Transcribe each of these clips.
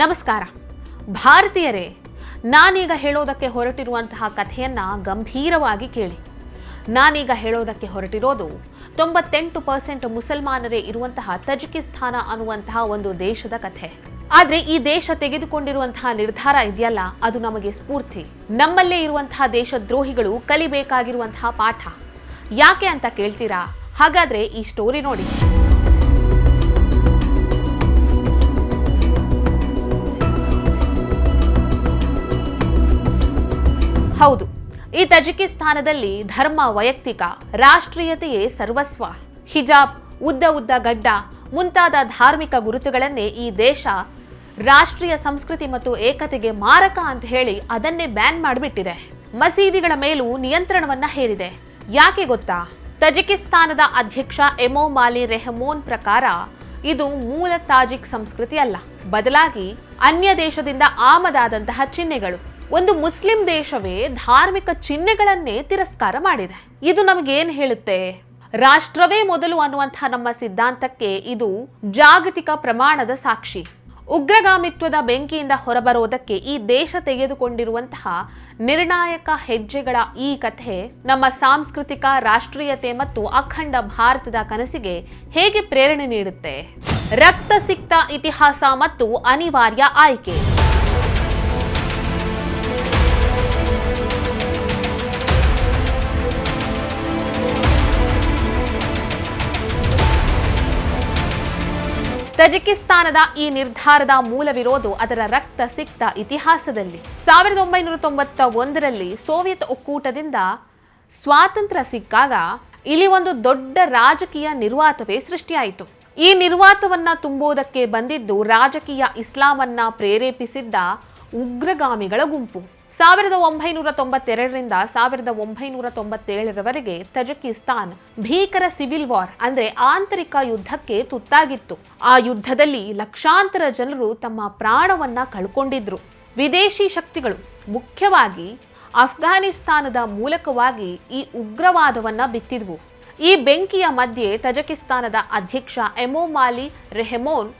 ನಮಸ್ಕಾರ. ಭಾರತೀಯರೇ, ನಾನೀಗ ಹೇಳೋದಕ್ಕೆ ಹೊರಟಿರುವಂತಹ ಕಥೆಯನ್ನ ಗಂಭೀರವಾಗಿ ಕೇಳಿ. ನಾನೀಗ ಹೇಳೋದಕ್ಕೆ ಹೊರಟಿರೋದು ತೊಂಬತ್ತೆಂಟು ಪರ್ಸೆಂಟ್ ಮುಸಲ್ಮಾನರೇ ಇರುವಂತಹ ತಜಿಕಿಸ್ತಾನ ಅನ್ನುವಂತಹ ಒಂದು ದೇಶದ ಕಥೆ. ಆದರೆ ಈ ದೇಶ ತೆಗೆದುಕೊಂಡಿರುವಂತಹ ನಿರ್ಧಾರ ಇದೆಯಲ್ಲ, ಅದು ನಮಗೆ ಸ್ಫೂರ್ತಿ. ನಮ್ಮಲ್ಲೇ ಇರುವಂತಹ ದೇಶದ್ರೋಹಿಗಳು ಕಲಿಬೇಕಾಗಿರುವಂತಹ ಪಾಠ. ಯಾಕೆ ಅಂತ ಕೇಳ್ತೀರಾ? ಹಾಗಾದ್ರೆ ಈ ಸ್ಟೋರಿ ನೋಡಿ. ಹೌದು, ಈ ತಜಿಕಿಸ್ತಾನದಲ್ಲಿ ಧರ್ಮ ವೈಯಕ್ತಿಕ, ರಾಷ್ಟ್ರೀಯತೆಯೇ ಸರ್ವಸ್ವ. ಹಿಜಾಬ್, ಉದ್ದ ಉದ್ದ ಗಡ್ಡ, ಮುಂತಾದ ಧಾರ್ಮಿಕ ಗುರುತುಗಳನ್ನೇ ಈ ದೇಶ ರಾಷ್ಟ್ರೀಯ ಸಂಸ್ಕೃತಿ ಮತ್ತು ಏಕತೆಗೆ ಮಾರಕ ಅಂತ ಹೇಳಿ ಅದನ್ನೇ ಬ್ಯಾನ್ ಮಾಡಿಬಿಟ್ಟಿದೆ. ಮಸೀದಿಗಳ ಮೇಲೂ ನಿಯಂತ್ರಣವನ್ನ ಹೇರಿದೆ. ಯಾಕೆ ಗೊತ್ತಾ? ತಜಿಕಿಸ್ತಾನದ ಅಧ್ಯಕ್ಷ ಎಮೋಮಾಲಿ ರೆಹಮೋನ್ ಪ್ರಕಾರ ಇದು ಮೂಲ ತಾಜಿಕ್ ಸಂಸ್ಕೃತಿ ಅಲ್ಲ. ಬದಲಾಗಿ ಅನ್ಯ ದೇಶದಿಂದ ಆಮದಾದಂತಹ ಚಿಹ್ನೆಗಳು. ಒಂದು ಮುಸ್ಲಿಂ ದೇಶವೇ ಧಾರ್ಮಿಕ ಚಿಹ್ನೆಗಳನ್ನೇ ತಿರಸ್ಕಾರ ಮಾಡಿದೆ. ಇದು ನಮಗೇನು ಹೇಳುತ್ತೆ? ರಾಷ್ಟ್ರವೇ ಮೊದಲು ಅನ್ನುವಂತಹ ನಮ್ಮ ಸಿದ್ಧಾಂತಕ್ಕೆ ಇದು ಜಾಗತಿಕ ಪ್ರಮಾಣದ ಸಾಕ್ಷಿ. ಉಗ್ರಗಾಮಿತ್ವದ ಬೆಂಕಿಯಿಂದ ಹೊರಬರೋದಕ್ಕೆ ಈ ದೇಶ ತೆಗೆದುಕೊಂಡಿರುವಂತಹ ನಿರ್ಣಾಯಕ ಹೆಜ್ಜೆಗಳ ಈ ಕಥೆ ನಮ್ಮ ಸಾಂಸ್ಕೃತಿಕ, ರಾಷ್ಟ್ರೀಯತೆ ಮತ್ತು ಅಖಂಡ ಭಾರತದ ಕನಸಿಗೆ ಹೇಗೆ ಪ್ರೇರಣೆ ನೀಡುತ್ತೆ? ರಕ್ತ ಸಿಕ್ತ ಇತಿಹಾಸ ಮತ್ತು ಅನಿವಾರ್ಯ ಆಯ್ಕೆ. ತಜಿಕಿಸ್ತಾನದ ಈ ನಿರ್ಧಾರದ ಮೂಲವಿರೋದು ಅದರ ರಕ್ತ ಸಿಕ್ತ ಇತಿಹಾಸದಲ್ಲಿ. ಸಾವಿರದ ಒಂಬೈನೂರ ತೊಂಬತ್ತ ಒಂದರಲ್ಲಿ ಸೋವಿಯತ್ ಒಕ್ಕೂಟದಿಂದ ಸ್ವಾತಂತ್ರ್ಯ ಸಿಕ್ಕಾಗ ಇಲ್ಲಿ ಒಂದು ದೊಡ್ಡ ರಾಜಕೀಯ ನಿರ್ವಾತವೇ ಸೃಷ್ಟಿಯಾಯಿತು. ಈ ನಿರ್ವಾತವನ್ನ ತುಂಬುವುದಕ್ಕೆ ಬಂದಿದ್ದು ರಾಜಕೀಯ ಇಸ್ಲಾಮನ್ನ ಪ್ರೇರೇಪಿಸಿದ್ದ ಉಗ್ರಗಾಮಿಗಳ ಗುಂಪು. ಸಾವಿರದ ಒಂಬೈನೂರ ತೊಂಬತ್ತೆರಡರಿಂದ ಸಾವಿರದ ಒಂಬೈನೂರ ತೊಂಬತ್ತೇಳರವರೆಗೆ ತಜಕಿಸ್ತಾನ್ ಭೀಕರ ಸಿವಿಲ್ ವಾರ್, ಅಂದ್ರೆ ಆಂತರಿಕ ಯುದ್ಧಕ್ಕೆ ತುತ್ತಾಗಿತ್ತು. ಆ ಯುದ್ಧದಲ್ಲಿ ಲಕ್ಷಾಂತರ ಜನರು ತಮ್ಮ ಪ್ರಾಣವನ್ನ ಕಳ್ಕೊಂಡಿದ್ರು. ವಿದೇಶಿ ಶಕ್ತಿಗಳು, ಮುಖ್ಯವಾಗಿ ಅಫ್ಘಾನಿಸ್ತಾನದ ಮೂಲಕವಾಗಿ ಈ ಉಗ್ರವಾದವನ್ನ ಬಿತ್ತಿದ್ವು. ಈ ಬೆಂಕಿಯ ಮಧ್ಯೆ ತಜಕಿಸ್ತಾನದ ಅಧ್ಯಕ್ಷ ಎಮೋಮಾಲಿ ರೆಹಮೋನ್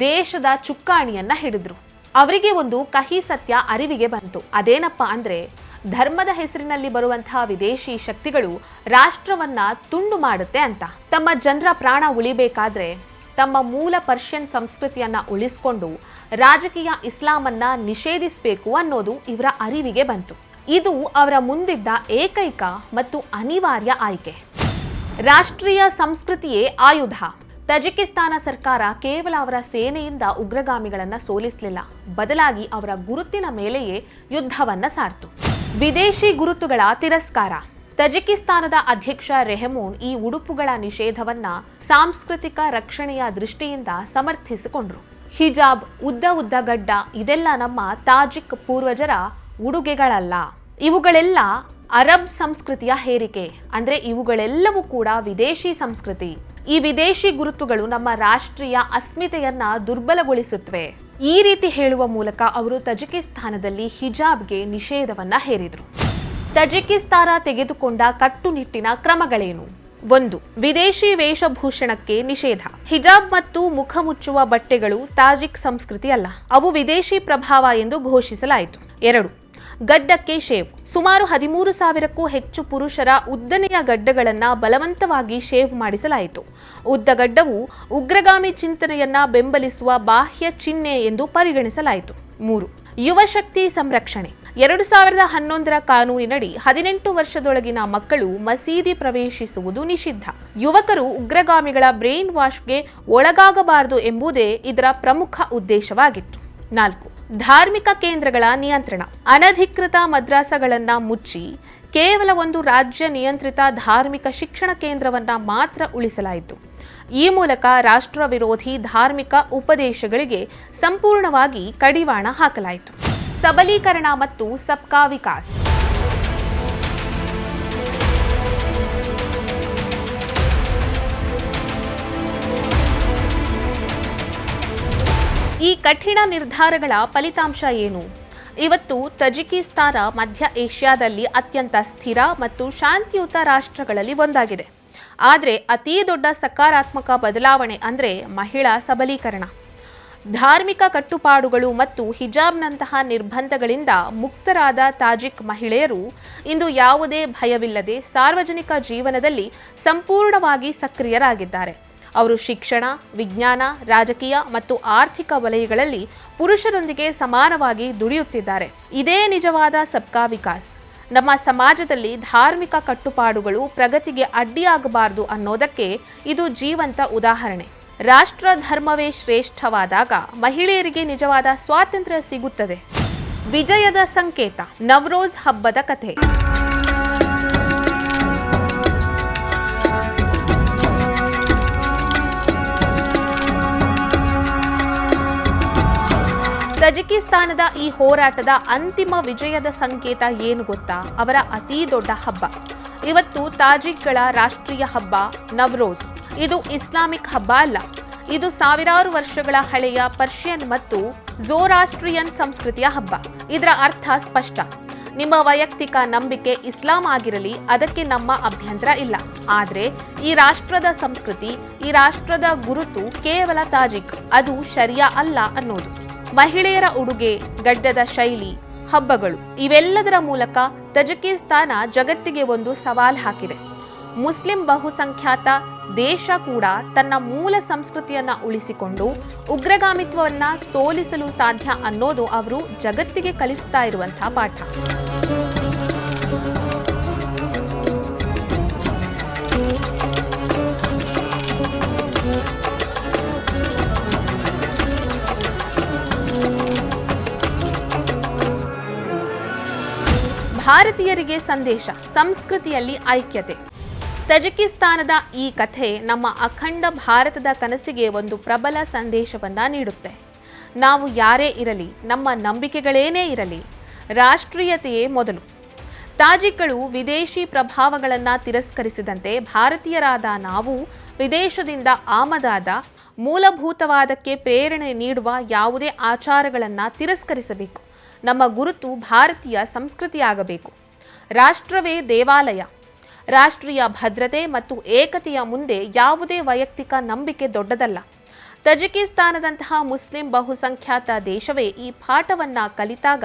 ದೇಶದ ಚುಕ್ಕಾಣಿಯನ್ನ ಹಿಡಿದ್ರು. ಅವರಿಗೆ ಒಂದು ಕಹಿ ಸತ್ಯ ಅರಿವಿಗೆ ಬಂತು. ಅದೇನಪ್ಪ ಅಂದ್ರೆ, ಧರ್ಮದ ಹೆಸರಿನಲ್ಲಿ ಬರುವಂತಹ ವಿದೇಶಿ ಶಕ್ತಿಗಳು ರಾಷ್ಟ್ರವನ್ನ ತುಂಡು ಮಾಡುತ್ತೆ ಅಂತ. ತಮ್ಮ ಜನರ ಪ್ರಾಣ ಉಳಿಬೇಕಾದ್ರೆ, ತಮ್ಮ ಮೂಲ ಪರ್ಷಿಯನ್ ಸಂಸ್ಕೃತಿಯನ್ನ ಉಳಿಸ್ಕೊಂಡು ರಾಜಕೀಯ ಇಸ್ಲಾಮನ್ನ ನಿಷೇಧಿಸಬೇಕು ಅನ್ನೋದು ಇವರ ಅರಿವಿಗೆ ಬಂತು. ಇದು ಅವರ ಮುಂದಿದ್ದ ಏಕೈಕ ಮತ್ತು ಅನಿವಾರ್ಯ ಆಯ್ಕೆ. ರಾಷ್ಟ್ರೀಯ ಸಂಸ್ಕೃತಿಯೇ ಆಯುಧ. ತಜಿಕಿಸ್ತಾನ ಸರ್ಕಾರ ಕೇವಲ ಅವರ ಸೇನೆಯಿಂದ ಉಗ್ರಗಾಮಿಗಳನ್ನು ಸೋಲಿಸಲಿಲ್ಲ. ಬದಲಾಗಿ ಅವರ ಗುರುತಿನ ಮೇಲೆಯೇ ಯುದ್ಧವನ್ನ ಸಾರ್ತು. ವಿದೇಶಿ ಗುರುತುಗಳ ತಿರಸ್ಕಾರ. ತಜಿಕಿಸ್ತಾನದ ಅಧ್ಯಕ್ಷ ರೆಹಮೂನ್ ಈ ಉಡುಪುಗಳ ನಿಷೇಧವನ್ನ ಸಾಂಸ್ಕೃತಿಕ ರಕ್ಷಣೆಯ ದೃಷ್ಟಿಯಿಂದ ಸಮರ್ಥಿಸಿಕೊಂಡ್ರು. ಹಿಜಾಬ್, ಉದ್ದ ಉದ್ದ ಗಡ್ಡ ಇದೆಲ್ಲ ನಮ್ಮ ತಾಜಿಕ್ ಪೂರ್ವಜರ ಉಡುಗೆಗಳಲ್ಲ. ಇವುಗಳೆಲ್ಲ ಅರಬ್ ಸಂಸ್ಕೃತಿಯ ಹೇರಿಕೆ. ಅಂದ್ರೆ ಇವುಗಳೆಲ್ಲವೂ ಕೂಡ ವಿದೇಶಿ ಸಂಸ್ಕೃತಿ. ಈ ವಿದೇಶಿ ಗುರುತುಗಳು ನಮ್ಮ ರಾಷ್ಟ್ರೀಯ ಅಸ್ಮಿತೆಯನ್ನ ದುರ್ಬಲಗೊಳಿಸುತ್ತವೆ. ಈ ರೀತಿ ಹೇಳುವ ಮೂಲಕ ಅವರು ತಜಿಕಿಸ್ತಾನದಲ್ಲಿ ಹಿಜಾಬ್ಗೆ ನಿಷೇಧವನ್ನ ಹೇರಿದ್ರು. ತಜಿಕಿಸ್ತಾನ ತೆಗೆದುಕೊಂಡ ಕಟ್ಟುನಿಟ್ಟಿನ ಕ್ರಮಗಳೇನು? ಒಂದು, ವಿದೇಶಿ ವೇಷಭೂಷಣಕ್ಕೆ ನಿಷೇಧ. ಹಿಜಾಬ್ ಮತ್ತು ಮುಖ ಮುಚ್ಚುವ ಬಟ್ಟೆಗಳು ತಾಜಿಕ್ ಸಂಸ್ಕೃತಿ ಅಲ್ಲ, ಅವು ವಿದೇಶಿ ಪ್ರಭಾವ ಎಂದು ಘೋಷಿಸಲಾಯಿತು. ಎರಡು ಗಡ್ಡಕ್ಕೆ ಶೇವ್. ಸುಮಾರು ಹದಿಮೂರು ಸಾವಿರಕ್ಕೂ ಹೆಚ್ಚು ಪುರುಷರ ಉದ್ದನೆಯ ಗಡ್ಡಗಳನ್ನು ಬಲವಂತವಾಗಿ ಶೇವ್ ಮಾಡಿಸಲಾಯಿತು. ಉದ್ದ ಗಡ್ಡವು ಉಗ್ರಗಾಮಿ ಚಿಂತನೆಯನ್ನ ಬೆಂಬಲಿಸುವ ಬಾಹ್ಯ ಚಿಹ್ನೆ ಎಂದು ಪರಿಗಣಿಸಲಾಯಿತು. ಮೂರು. ಯುವಶಕ್ತಿ ಸಂರಕ್ಷಣೆ. ಎರಡು ಸಾವಿರದ ಹನ್ನೊಂದರ ಕಾನೂನಿನಡಿ ಹದಿನೆಂಟು ವರ್ಷದೊಳಗಿನ ಮಕ್ಕಳು ಮಸೀದಿ ಪ್ರವೇಶಿಸುವುದು ನಿಷಿದ್ಧ. ಯುವಕರು ಉಗ್ರಗಾಮಿಗಳ ಬ್ರೈನ್ ವಾಶ್ಗೆ ಒಳಗಾಗಬಾರದು ಎಂಬುದೇ ಇದರ ಪ್ರಮುಖ ಉದ್ದೇಶವಾಗಿತ್ತು. ನಾಲ್ಕು. ಧಾರ್ಮಿಕ ಕೇಂದ್ರಗಳ ನಿಯಂತ್ರಣ. ಅನಧಿಕೃತ ಮದ್ರಾಸಗಳನ್ನು ಮುಚ್ಚಿ ಕೇವಲ ಒಂದು ರಾಜ್ಯ ನಿಯಂತ್ರಿತ ಧಾರ್ಮಿಕ ಶಿಕ್ಷಣ ಕೇಂದ್ರವನ್ನ ಮಾತ್ರ ಉಳಿಸಲಾಯಿತು. ಈ ಮೂಲಕ ರಾಷ್ಟ್ರ ವಿರೋಧಿ ಧಾರ್ಮಿಕ ಉಪದೇಶಗಳಿಗೆ ಸಂಪೂರ್ಣವಾಗಿ ಕಡಿವಾಣ ಹಾಕಲಾಯಿತು. ಸಬಲೀಕರಣ ಮತ್ತು ಸಬ್ಕಾ ವಿಕಾಸ್. ಈ ಕಠಿಣ ನಿರ್ಧಾರಗಳ ಫಲಿತಾಂಶ ಏನು? ಇವತ್ತು ತಜಿಕಿಸ್ತಾನ ಮಧ್ಯ ಏಷ್ಯಾದಲ್ಲಿ ಅತ್ಯಂತ ಸ್ಥಿರ ಮತ್ತು ಶಾಂತಿಯುತ ರಾಷ್ಟ್ರಗಳಲ್ಲಿ ಒಂದಾಗಿದೆ. ಆದರೆ ಅತೀ ದೊಡ್ಡ ಸಕಾರಾತ್ಮಕ ಬದಲಾವಣೆ ಅಂದರೆ ಮಹಿಳಾ ಸಬಲೀಕರಣ. ಧಾರ್ಮಿಕ ಕಟ್ಟುಪಾಡುಗಳು ಮತ್ತು ಹಿಜಾಬ್ನಂತಹ ನಿರ್ಬಂಧಗಳಿಂದ ಮುಕ್ತರಾದ ತಾಜಿಕ್ ಮಹಿಳೆಯರು ಇಂದು ಯಾವುದೇ ಭಯವಿಲ್ಲದೆ ಸಾರ್ವಜನಿಕ ಜೀವನದಲ್ಲಿ ಸಂಪೂರ್ಣವಾಗಿ ಸಕ್ರಿಯರಾಗಿದ್ದಾರೆ. ಅವರು ಶಿಕ್ಷಣ, ವಿಜ್ಞಾನ, ರಾಜಕೀಯ ಮತ್ತು ಆರ್ಥಿಕ ವಲಯಗಳಲ್ಲಿ ಪುರುಷರೊಂದಿಗೆ ಸಮಾನವಾಗಿ ದುಡಿಯುತ್ತಿದ್ದಾರೆ. ಇದೇ ನಿಜವಾದ ಸಬ್ಕಾ ವಿಕಾಸ್. ನಮ್ಮ ಸಮಾಜದಲ್ಲಿ ಧಾರ್ಮಿಕ ಕಟ್ಟುಪಾಡುಗಳು ಪ್ರಗತಿಗೆ ಅಡ್ಡಿಯಾಗಬಾರದು ಅನ್ನೋದಕ್ಕೆ ಇದು ಜೀವಂತ ಉದಾಹರಣೆ. ರಾಷ್ಟ್ರ ಧರ್ಮವೇ ಶ್ರೇಷ್ಠವಾದಾಗ ಮಹಿಳೆಯರಿಗೆ ನಿಜವಾದ ಸ್ವಾತಂತ್ರ್ಯ ಸಿಗುತ್ತದೆ. ವಿಜಯದ ಸಂಕೇತ, ನವರೋಜ್ ಹಬ್ಬದ ಕಥೆ. ತಜಿಕಿಸ್ತಾನದ ಈ ಹೋರಾಟದ ಅಂತಿಮ ವಿಜಯದ ಸಂಕೇತ ಏನು ಗೊತ್ತಾ? ಅವರ ಅತೀ ದೊಡ್ಡ ಹಬ್ಬ. ಇವತ್ತು ತಾಜಿಕ್ಗಳ ರಾಷ್ಟ್ರೀಯ ಹಬ್ಬ ನವ್ರೋಸ್ ಇದು ಇಸ್ಲಾಮಿಕ್ ಹಬ್ಬ ಅಲ್ಲ. ಇದು ಸಾವಿರಾರು ವರ್ಷಗಳ ಹಳೆಯ ಪರ್ಷಿಯನ್ ಮತ್ತು ಝೋರಾಸ್ಟ್ರಿಯನ್ ಸಂಸ್ಕೃತಿಯ ಹಬ್ಬ. ಇದರ ಅರ್ಥ ಸ್ಪಷ್ಟ. ನಿಮ್ಮ ವೈಯಕ್ತಿಕ ನಂಬಿಕೆ ಇಸ್ಲಾಂ ಆಗಿರಲಿ, ಅದಕ್ಕೆ ನಮ್ಮ ಅಭ್ಯಂತರ ಇಲ್ಲ. ಆದರೆ, ಈ ರಾಷ್ಟ್ರದ ಸಂಸ್ಕೃತಿ, ಈ ರಾಷ್ಟ್ರದ ಗುರುತು ಕೇವಲ ತಾಜಿಕ್, ಅದು ಶರಿಯಾ ಅಲ್ಲ ಅನ್ನೋದು. ಮಹಿಳೆಯರ ಉಡುಗೆ, ಗಡ್ಡದ ಶೈಲಿ, ಹಬ್ಬಗಳು ಇವೆಲ್ಲದರ ಮೂಲಕ ತಜಕಿಸ್ತಾನ ಜಗತ್ತಿಗೆ ಒಂದು ಸವಾಲ್ ಹಾಕಿದೆ. ಮುಸ್ಲಿಂ ಬಹುಸಂಖ್ಯಾತ ದೇಶ ಕೂಡ ತನ್ನ ಮೂಲ ಸಂಸ್ಕೃತಿಯನ್ನ ಉಳಿಸಿಕೊಂಡು ಉಗ್ರಗಾಮಿತ್ವವನ್ನ ಸೋಲಿಸಲು ಸಾಧ್ಯ ಅನ್ನೋದು ಅವರು ಜಗತ್ತಿಗೆ ಕಲಿಸ್ತಾ ಇರುವಂತಹ ಪಾಠ. ಭಾರತೀಯರಿಗೆ ಸಂದೇಶ, ಸಂಸ್ಕೃತಿಯಲ್ಲಿ ಐಕ್ಯತೆ. ತಜಕಿಸ್ತಾನದ ಈ ಕಥೆ ನಮ್ಮ ಅಖಂಡ ಭಾರತದ ಕನಸಿಗೆ ಒಂದು ಪ್ರಬಲ ಸಂದೇಶವನ್ನ ನೀಡುತ್ತೆ. ನಾವು ಯಾರೇ ಇರಲಿ, ನಮ್ಮ ನಂಬಿಕೆಗಳೇನೇ ಇರಲಿ, ರಾಷ್ಟ್ರೀಯತೆಯೇ ಮೊದಲು. ತಾಜಿಕ್ಗಳು ವಿದೇಶಿ ಪ್ರಭಾವಗಳನ್ನು ತಿರಸ್ಕರಿಸಿದಂತೆ ಭಾರತೀಯರಾದ ನಾವು ವಿದೇಶದಿಂದ ಆಮದಾದ ಮೂಲಭೂತವಾದಕ್ಕೆ ಪ್ರೇರಣೆ ನೀಡುವ ಯಾವುದೇ ಆಚಾರಗಳನ್ನು ತಿರಸ್ಕರಿಸಬೇಕು. ನಮ್ಮ ಗುರುತು ಭಾರತೀಯ ಸಂಸ್ಕೃತಿಯಾಗಬೇಕು. ರಾಷ್ಟ್ರವೇ ದೇವಾಲಯ. ರಾಷ್ಟ್ರೀಯ ಭದ್ರತೆ ಮತ್ತು ಏಕತೆಯ ಮುಂದೆ ಯಾವುದೇ ವೈಯಕ್ತಿಕ ನಂಬಿಕೆ ದೊಡ್ಡದಲ್ಲ. ತಜಿಕಿಸ್ತಾನದಂತಹ ಮುಸ್ಲಿಂ ಬಹುಸಂಖ್ಯಾತ ದೇಶವೇ ಈ ಪಾಠವನ್ನ ಕಲಿತಾಗ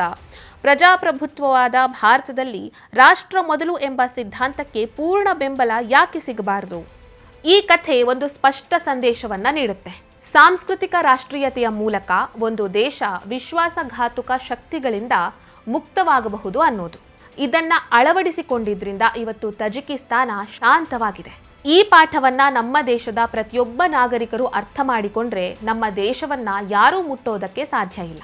ಪ್ರಜಾಪ್ರಭುತ್ವವಾದ ಭಾರತದಲ್ಲಿ ರಾಷ್ಟ್ರ ಮೊದಲು ಎಂಬ ಸಿದ್ಧಾಂತಕ್ಕೆ ಪೂರ್ಣ ಬೆಂಬಲ ಯಾಕೆ ಸಿಗಬಾರದು? ಈ ಕಥೆ ಒಂದು ಸ್ಪಷ್ಟ ಸಂದೇಶವನ್ನ ನೀಡುತ್ತೆ. ಸಾಂಸ್ಕೃತಿಕ ರಾಷ್ಟ್ರೀಯತೆಯ ಮೂಲಕ ಒಂದು ದೇಶ ವಿಶ್ವಾಸಘಾತುಕ ಶಕ್ತಿಗಳಿಂದ ಮುಕ್ತವಾಗಬಹುದು ಅನ್ನೋದು. ಇದನ್ನ ಅಳವಡಿಸಿಕೊಂಡಿದ್ರಿಂದ ಇವತ್ತು ತಜಿಕಿಸ್ತಾನ ಶಾಂತವಾಗಿದೆ. ಈ ಪಾಠವನ್ನ ನಮ್ಮ ದೇಶದ ಪ್ರತಿಯೊಬ್ಬ ನಾಗರಿಕರು ಅರ್ಥ ಮಾಡಿಕೊಂಡ್ರೆ ನಮ್ಮ ದೇಶವನ್ನ ಯಾರೂ ಮುಟ್ಟೋದಕ್ಕೆ ಸಾಧ್ಯ ಇಲ್ಲ.